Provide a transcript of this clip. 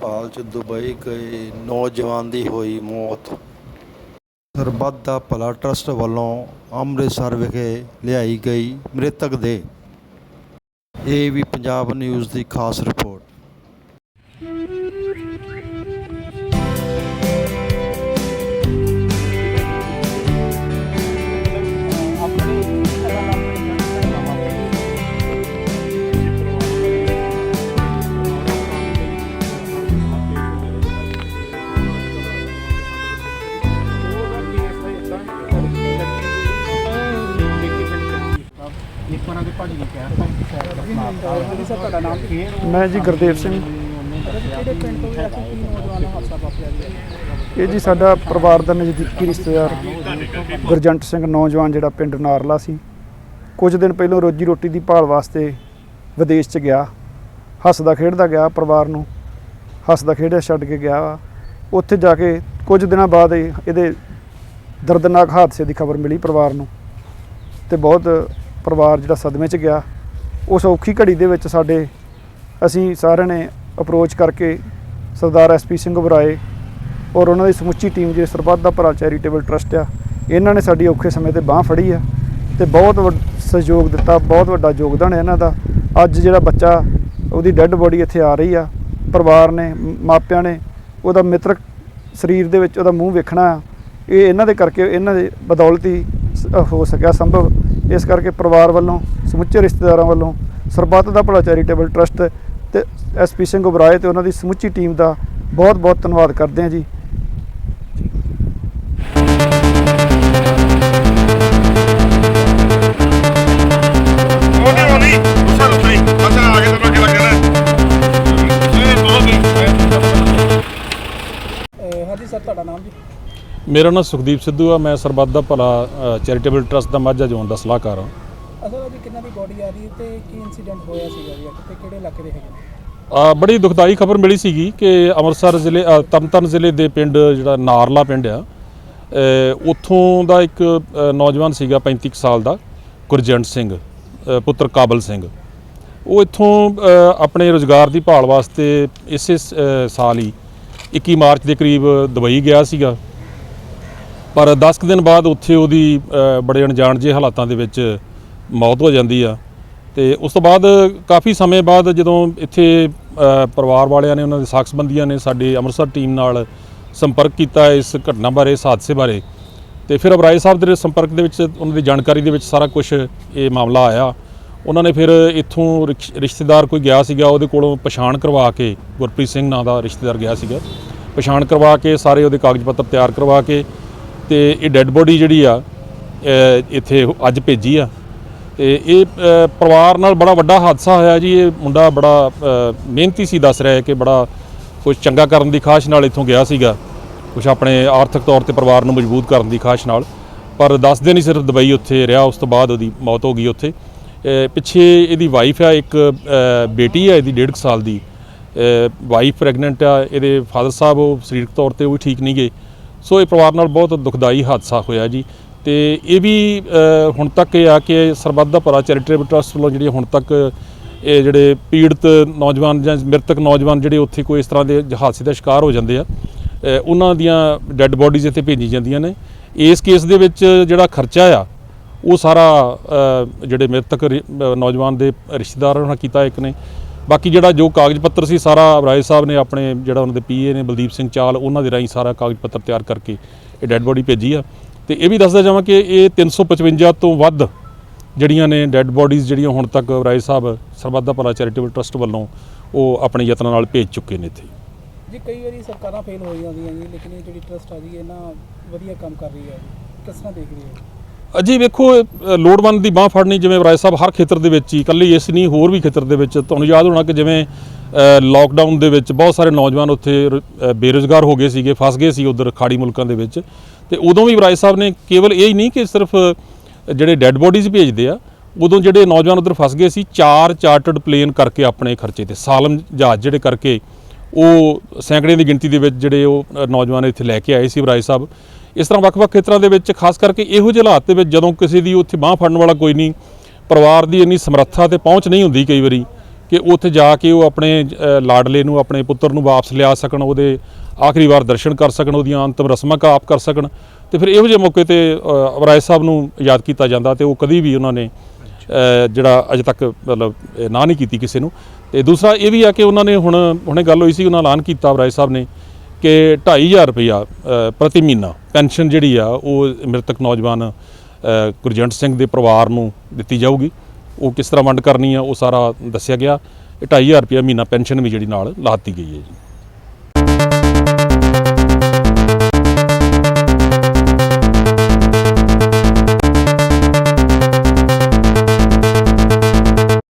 ਨੇਪਾਲ ਚ ਦੁਬਈ ਗਏ ਨੌਜਵਾਨ ਦੀ ਹੋਈ ਮੌਤ। ਸਰਬੱਤ ਦਾ ਭਲਾ ਟਰਸਟ ਵੱਲੋਂ ਅੰਮ੍ਰਿਤਸਰ ਵਿਖੇ ਲਿਆਈ ਗਈ ਮ੍ਰਿਤਕ ਦੇ ਇਹ ਵੀ ਪੰਜਾਬ ਨਿਊਜ਼ ਦੀ ਖਾਸ ਰਿਪੋਰਟ। ਇੱਕ ਵਾਰ ਦੇ ਭਾਜੀ ਨੇ ਕਿਹਾ ਸਰ ਤੁਹਾਡਾ ਨਾਮ ਕੀ ਹੈ? ਮੈਂ ਜੀ ਗੁਰਦੇਵ ਸਿੰਘ। ਕਿਹੜੇ ਪਿੰਡ ਤੋਂ ਜਾਂ ਕੀ ਨੌਜਵਾਨ ਹਾਦਸਾ ਵਾਪਰਿਆ ਜੀ? ਇਹ ਜੀ ਸਾਡਾ ਪਰਿਵਾਰ ਦਾ ਨਜ਼ਦੀਕੀ ਰਿਸ਼ਤੇਦਾਰ ਗੁਰਜੰਟ ਸਿੰਘ ਨੌਜਵਾਨ ਜਿਹੜਾ ਪਿੰਡ ਨਾਰਲਾ ਸੀ ਕੁਝ ਦਿਨ ਪਹਿਲਾਂ ਰੋਜੀ ਰੋਟੀ ਦੀ ਭਾਲ ਵਾਸਤੇ ਵਿਦੇਸ਼ 'ਚ ਗਿਆ ਹੱਸਦਾ ਖੇਡਦਾ ਗਿਆ ਪਰਿਵਾਰ ਨੂੰ ਹੱਸਦਾ ਖੇਡਦਾ ਛੱਡ ਕੇ ਗਿਆ। ਵਾ। ਉੱਥੇ ਜਾ ਕੇ ਕੁਝ ਦਿਨਾਂ ਬਾਅਦ ਇਹ- ਇਹਦੇ ਦਰਦਨਾਕ ਹਾਦਸੇ ਦੀ ਖਬਰ ਮਿਲੀ ਪਰਿਵਾਰ ਨੂੰ ਤੇ ਬਹੁਤ ਪਰਿਵਾਰ ਜਿਹੜਾ ਸਦਮੇ 'ਚ ਗਿਆ, ਉਸ ਔਖੀ ਘੜੀ ਦੇ ਵਿੱਚ ਸਾਡੇ ਅਸੀਂ ਸਾਰਿਆਂ ਨੇ ਅਪਰੋਚ ਕਰਕੇ ਸਰਦਾਰ ਐਸਪੀ ਸਿੰਘ ਬਰਾਏ ਔਰ ਉਹਨਾਂ ਦੀ ਸਮੁੱਚੀ ਟੀਮ ਜਿਹੜੀ ਸਰਬੱਤ ਦਾ ਭਰਾ ਚੈਰੀਟੇਬਲ ਟਰਸਟ ਆ, ਇਹਨਾਂ ਨੇ ਸਾਡੀ ਔਖੇ ਸਮੇਂ ਤੇ ਬਾਹ ਫੜੀ ਆ ਤੇ ਬਹੁਤ ਵੱਡ- ਸਹਿਯੋਗ ਦਿੱਤਾ, ਬਹੁਤ ਵੱਡਾ ਯੋਗਦਾਨ ਹੈ ਇਹਨਾਂ ਦਾ। ਅੱਜ ਜਿਹੜਾ ਬੱਚਾ, ਉਹਦੀ ਡੈੱਡ ਬੋਡੀ ਇੱਥੇ ਆ ਰਹੀ ਆ, ਪਰਿਵਾਰ ਨੇ ਮਾਪਿਆਂ ਨੇ, ਉਹਦਾ ਮਿੱਤਰ ਸਰੀਰ ਦੇ ਵਿੱਚ ਉਹਦਾ ਮੂੰਹ ਵੇਖਣਾ ਆ, ਇਹ ਇਹਨਾਂ ਦੇ ਕਰਕੇ ਇਹਨਾਂ ਦੇ ਬਦੌਲਤੀ ਸ- ਹੋ ਸਕਿਆ ਸੰਭਵ। ਇਸ ਕਰਕੇ ਪਰਿਵਾਰ ਵੱਲੋਂ ਸਮੁੱਚੇ ਰਿਸ਼ਤੇਦਾਰਾਂ ਵੱਲੋਂ ਸਰਬੱਤ ਦਾ ਭਲਾ ਚੈਰੀਟੇਬਲ ਟਰਸਟ ਤੇ ਐਸਪੀ ਸਿੰਘ ਉਬਰਾਏ ਤੇ ਉਹਨਾਂ ਦੀ ਸਮੁੱਚੀ ਟੀਮ ਦਾ ਬਹੁਤ ਬਹੁਤ ਧੰਨਵਾਦ ਕਰਦੇ ਹਾਂ ਜੀ। ਹਾਂਜੀ ਸਰ ਤੁਹਾਡਾ ਨਾਮ ਜੀ? ਮੇਰਾ ਨਾਮ ਸੁਖਦੀਪ ਸਿੱਧੂ ਆ ਮੈਂ ਸਰਬੱਤ ਦਾ ਭਲਾ ਚੈਰੀਟੇਬਲ ਟਰਸਟ ਦਾ ਮਾਝਾ ਜ਼ੋਨ ਦਾ ਸਲਾਹਕਾਰ ਹਾਂ। ਅਸਲ ਜੀ ਕਿੰਨਾ ਦੀ ਬੋਡੀ ਆ ਰਹੀ ਹੈ ਤੇ ਕੀ ਇਨਸੀਡੈਂਟ ਹੋਇਆ ਸੀਗਾ ਜੀ ਕਿਤੇ ਕਿਹੜੇ ਇਲਾਕੇ ਦੇ ਹੈਗੇ? ਬੜੀ ਦੁਖਦਾਈ ਖਬਰ ਮਿਲੀ ਸੀਗੀ ਕਿ ਅੰਮ੍ਰਿਤਸਰ ਜ਼ਿਲ੍ਹੇ ਤਰਨਤਾਰਨ ਜ਼ਿਲ੍ਹੇ ਦੇ ਪਿੰਡ ਜਿਹੜਾ ਨਾਰਲਾ ਪਿੰਡ ਆ ਉੱਥੋਂ ਦਾ ਇੱਕ ਨੌਜਵਾਨ ਸੀਗਾ 35 ਕੁ ਸਾਲ ਦਾ ਗੁਰਜੰਟ ਸਿੰਘ ਪੁੱਤਰ ਕਾਬਲ ਸਿੰਘ। ਉਹ ਇੱਥੋਂ ਆਪਣੇ ਰੋਜ਼ਗਾਰ ਦੀ ਭਾਲ ਵਾਸਤੇ ਇਸੇ ਸਾਲ ਹੀ 21 ਮਾਰਚ ਦੇ ਕਰੀਬ ਦੁਬਈ ਗਿਆ ਸੀਗਾ। ਪਰ 10 ਕੁ ਦਿਨ ਬਾਅਦ ਉੱਥੇ ਉਹਦੀ ਬੜੇ ਅਣਜਾਣ ਜਿਹੇ ਹਾਲਾਤਾਂ ਦੇ ਵਿੱਚ ਮੌਤ ਹੋ ਜਾਂਦੀ ਆ। ਤੇ ਉਸ ਤੋਂ ਬਾਅਦ ਕਾਫੀ ਸਮੇਂ ਬਾਅਦ ਜਦੋਂ ਇੱਥੇ ਪਰਿਵਾਰ ਵਾਲਿਆਂ ਨੇ ਉਹਨਾਂ ਦੇ ਸਾਖ ਸੰਬੰਧੀਆਂ ਨੇ ਸਾਡੇ ਅੰਮ੍ਰਿਤਸਰ ਟੀਮ ਨਾਲ ਸੰਪਰਕ ਕੀਤਾ ਇਸ ਘਟਨਾ ਬਾਰੇ, ਇਸ ਹਾਦਸੇ ਬਾਰੇ, ਤੇ ਫਿਰ ਅਬਰਾਏ ਸਾਹਿਬ ਦੇ ਸੰਪਰਕ ਦੇ ਵਿੱਚ ਉਹਨਾਂ ਦੀ ਜਾਣਕਾਰੀ ਦੇ ਵਿੱਚ ਸਾਰਾ ਕੁਝ ਇਹ ਮਾਮਲਾ ਆਇਆ। ਉਹਨਾਂ ਨੇ ਫਿਰ ਇੱਥੋਂ ਰਿਸ਼- ਰਿਸ਼ਤੇਦਾਰ ਕੋਈ ਗਿਆ ਸੀਗਾ, ਉਹਦੇ ਕੋਲੋਂ ਪਛਾਣ ਕਰਵਾ ਕੇ, ਗੁਰਪ੍ਰੀਤ ਸਿੰਘ ਨਾਂ ਦਾ ਰਿਸ਼ਤੇਦਾਰ ਗਿਆ ਸੀਗਾ। ਪਛਾਣ ਕਰਵਾ ਕੇ, ਸਾਰੇ ਉਹਦੇ ਕਾਗਜ਼ ਪੱਤਰ ਤਿਆਰ ਕਰਵਾ ਕੇ ਤੇ ਇਹ ਡੈੱਡ ਬੋਡੀ ਜਿਹੜੀ ਆ ਇੱਥੇ ਅੱਜ ਭੇਜੀ ਆ। ਤੇ ਇਹ ਪਰਿਵਾਰ ਨਾਲ ਬੜਾ ਵੱਡਾ ਹਾਦਸਾ ਹੋਇਆ ਜੀ। ਇਹ ਮੁੰਡਾ ਬੜਾ ਮਿਹਨਤੀ ਸੀ, ਦੱਸ ਰਿਹਾ ਹੈ ਕਿ ਬੜਾ ਕੁਝ ਚੰਗਾ ਕਰਨ ਦੀ ਖਾਸ਼ ਨਾਲ ਇੱਥੋਂ ਗਿਆ ਸੀਗਾ। ਕੁਝ ਆਪਣੇ ਆਰਥਿਕ ਤੌਰ ਤੇ ਪਰਿਵਾਰ ਨੂੰ ਮਜ਼ਬੂਤ ਕਰਨ ਦੀ ਖਾਸ਼ ਨਾਲ। ਪਰ 10 ਦਿਨ ਹੀ ਸਿਰਫ ਦੁਬਈ ਉੱਥੇ ਰਿਹਾ, ਉਸ ਤੋਂ ਬਾਅਦ ਉਹਦੀ ਮੌਤ ਹੋ ਗਈ ਉੱਥੇ। ਪਿੱਛੇ ਇਹਦੀ ਵਾਈਫ ਆ, ਇੱਕ ਬੇਟੀ ਆ, ਇਹਦੀ 1.5 ਸਾਲ ਦੀ। ਵਾਈਫ ਪ੍ਰੈਗਨੈਂਟ ਆ, ਇਹਦੇ ਫਾਦਰ ਸਾਹਿਬ, ਉਹ ਸਰੀਰਕ ਤੌਰ ਤੇ ਉਹ ਵੀ ਠੀਕ ਨਹੀਂ ਗਏ। ਸੋ ਇਹ ਪਰਿਵਾਰ ਨਾਲ ਬਹੁਤ ਦੁਖਦਾਈ ਹਾਦਸਾ ਹੋਇਆ ਜੀ। ਤੇ ਇਹ ਵੀ ਹੁਣ ਤੱਕ ਇਹ ਆ ਕਿ ਸਰਬੱਤ ਦਾ ਭਲਾ ਚੈਰੀਟੇਬਲ ਟਰਸਟ ਵੱਲੋਂ ਜਿਹੜੀ ਹੁਣ ਤੱਕ ਇਹ ਜਿਹੜੇ ਪੀੜਤ ਨੌਜਵਾਨ ਜਾਂ ਮ੍ਰਿਤਕ ਨੌਜਵਾਨ ਜਿਹੜੇ ਉੱਥੇ ਕੋਈ ਇਸ ਤਰ੍ਹਾਂ ਦੇ ਹਾਦਸੇ ਦਾ ਸ਼ਿਕਾਰ ਹੋ ਜਾਂਦੇ ਆ ਉਹਨਾਂ ਦੀਆਂ ਡੈੱਡ ਬੋਡੀਜ਼ ਇੱਥੇ ਭੇਜੀ ਜਾਂਦੀਆਂ ਨੇ। ਇਸ ਕੇਸ ਦੇ ਵਿੱਚ ਜਿਹੜਾ ਖਰਚਾ ਆ, ਉਹ ਸਾਰਾ ਜਿਹੜੇ ਮ੍ਰਿਤਕ ਰਿ- ਨੌਜਵਾਨ ਦੇ ਰਿਸ਼ਤੇਦਾਰਾਂ ਨਾਲ ਕੀਤਾ ਇੱਕ ਨੇ। ਬਾਕੀ ਜਿਹੜਾ ਜੋ ਕਾਗਜ਼ ਪੱਤਰ ਸੀ, ਸਾਰਾ ਰਾਏ ਸਾਹਿਬ ਨੇ ਆਪਣੇ ਜਿਹੜਾ ਉਹਨਾਂ ਦੇ ਪੀਏ ਨੇ ਬਲਦੀਪ ਸਿੰਘ ਚਾਲ, ਉਹਨਾਂ ਦੇ ਰਾਹੀਂ ਸਾਰਾ ਕਾਗਜ਼ ਪੱਤਰ ਤਿਆਰ ਕਰਕੇ ਇਹ ਡੈੱਡ ਬੋਡੀ ਭੇਜੀ ਆ। ਤੇ ਇਹ ਵੀ ਦੱਸਦਾ ਜਾਵਾਂ ਕਿ ਇਹ 355 ਤੋਂ ਵੱਧ ਜਿਹੜੀਆਂ ਨੇ ਡੈੱਡ ਬੋਡੀਜ਼ ਜਿਹੜੀਆਂ ਹੁਣ ਤੱਕ ਰਾਏ ਸਾਹਿਬ ਸਰਬੱਧਾ ਭਲਾ ਚੈਰੀਟੇਬਲ ਟਰਸਟ ਵੱਲੋਂ ਉਹ ਆਪਣੇ ਯਤਨਾਂ ਨਾਲ ਭੇਜ ਚੁੱਕੇ ਨੇ ਇੱਥੇ। ਜੀ, ਕਈ ਵਾਰੀ ਸਰਕਾਰਾਂ ਫੇਲ ਹੋ ਜਾਂਦੀਆਂ ਜੀ, ਲੇਕਿਨ ਇਹ ਜਿਹੜੀ ਟਰਸਟ ਆ ਜੀ, ਇਹ ਨਾ ਵਧੀਆ ਕੰਮ ਕਰ ਰਹੀ ਹੈ ਕਿਸ ਤਰ੍ਹਾਂ ਦੇਖ ਰਹੀ ਹੈ? ਅਜੀ ਵੇਖੋ ਲੋੜਵੰਦ ਦੀ ਬਾਹ ਫੜਨੀ ਜਿਵੇਂ ਰਾਏ ਸਾਹਿਬ ਹਰ ਖੇਤਰ ਦੇ ਵਿੱਚ ਹੀ, ਇਕੱਲੇ ਇਸ ਨਹੀਂ, ਹੋਰ ਵੀ ਖੇਤਰ ਦੇ ਵਿੱਚ, ਤੁਹਾਨੂੰ ਯਾਦ ਹੋਣਾ ਕਿ ਜਿਵੇਂ ਲਾਕਡਾਊਨ ਦੇ ਵਿੱਚ ਬਹੁਤ ਸਾਰੇ ਨੌਜਵਾਨ ਉੱਥੇ ਰ- ਬੇਰੁਜ਼ਗਾਰ ਹੋ ਗਏ ਸੀਗੇ, ਫਸ ਗਏ ਸੀ ਉਧਰ ਖਾੜੀ ਮੁਲਕਾਂ ਦੇ ਵਿੱਚ। ਤੇ ਉਦੋਂ ਵੀ ਰਾਏ ਸਾਹਿਬ ਨੇ ਕੇਵਲ ਇਹ ਹੀ ਨਹੀਂ ਕਿ ਸਿਰਫ ਜਿਹੜੇ ਡੈੱਡ ਬੋਡੀਜ਼ ਭੇਜਦੇ ਆ, ਉਦੋਂ ਜਿਹੜੇ ਨੌਜਵਾਨ ਉਧਰ ਫਸ ਗਏ ਸੀ, ਚਾਰ ਚਾਰਟਰਡ ਪਲੇਨ ਕਰਕੇ ਆਪਣੇ ਖਰਚੇ ਤੇ, ਸਾਲਮ ਜਹਾਜ਼ ਜਿਹੜੇ ਕਰਕੇ ਉਹ ਸੈਂਕੜੇ ਦੀ ਗਿਣਤੀ ਦੇ ਵਿੱਚ ਜਿਹੜੇ ਉਹ ਨੌਜਵਾਨ ਇੱਥੇ ਲੈ ਕੇ ਆਏ ਸੀ ਰਾਏ ਸਾਹਿਬ। ਇਸ ਤਰ੍ਹਾਂ ਵੱਖ-ਵੱਖ ਖੇਤਰਾਂ ਦੇ ਵਿੱਚ ਖਾਸ ਕਰਕੇ ਇਹੋ ਜਿਹੇ ਹਾਲਾਤ ਦੇ ਵਿੱਚ ਜਦੋਂ ਕਿਸੇ ਦੀ ਉੱਥੇ ਬਾਹ ਫੜਨ ਵਾਲਾ ਕੋਈ ਨਹੀਂ ਪਰਿਵਾਰ ਦੀ ਇੰਨੀ ਸਮਰੱਥਾ ਤੇ ਪਹੁੰਚ ਨਹੀਂ ਹੁੰਦੀ ਕਈ ਵਾਰੀ ਕਿ ਉੱਥੇ ਜਾ ਕੇ ਉਹ ਆਪਣੇ ਲਾਡਲੇ ਨੂੰ ਆਪਣੇ ਪੁੱਤਰ ਨੂੰ ਵਾਪਸ ਲਿਆ ਸਕਣ ਉਹਦੇ ਆਖਰੀ ਵਾਰ ਦਰਸ਼ਨ ਕਰ ਸਕਣ ਉਹਦੀਆਂ ਅੰਤਮ ਰਸਮਾਂ ਆਪ ਕਰ ਸਕਣ। ਤੇ ਫਿਰ ਇਹੋ ਜਿਹੇ ਮੌਕੇ ਤੇ ਅ, ਸਾਹਿਬ ਨੂੰ ਯਾਦ ਕੀਤਾ ਜਾਂਦਾ ਤੇ ਉਹ ਕਦੀ ਵੀ ਉਹਨਾਂ ਨੇ ਜਿਹੜਾ ਅਜੇ ਤੱਕ ਮਤਲਬ ਨਾ ਨਹੀਂ ਕੀਤੀ ਕਿਸੇ ਨੂੰ। ਤੇ ਦੂਸਰਾ ਇਹ ਵੀ ਆ ਕਿ ਉਹਨਾਂ ਨੇ ਹੁਣ ਹੁਣੇ ਗੱਲ ਹੋਈ ਸੀ ਉਹਨਾਂ ਐਲਾਨ ਕੀਤਾ ਰਾਏ ਸਾਹਿਬ ਨੇ ਕਿ 2500 ਰੁਪਇਆ ਅ, ਪ੍ਰਤੀ ਮਹੀਨਾ ਪੈਨਸ਼ਨ ਜਿਹੜੀ ਆ ਉਹ ਮ੍ਰਿਤਕ ਨੌਜਵਾਨ ਗੁਰਜੰਟ ਸਿੰਘ ਦੇ ਪਰਿਵਾਰ ਨੂੰ ਦਿੱਤੀ ਜਾਊਗੀ। ਉਹ ਕਿਸ ਤਰ੍ਹਾਂ ਵੰਡ ਕਰਨੀ ਆ ਉਹ ਸਾਰਾ ਦੱਸਿਆ ਗਿਆ। ਇਹ 2500 ਰੁਪਇਆ ਮਹੀਨਾ ਪੈਨਸ਼ਨ ਵੀ ਜਿਹੜੀ ਨਾਲ ਲਾਤੀ ਗਈ ਹੈ ਜੀ।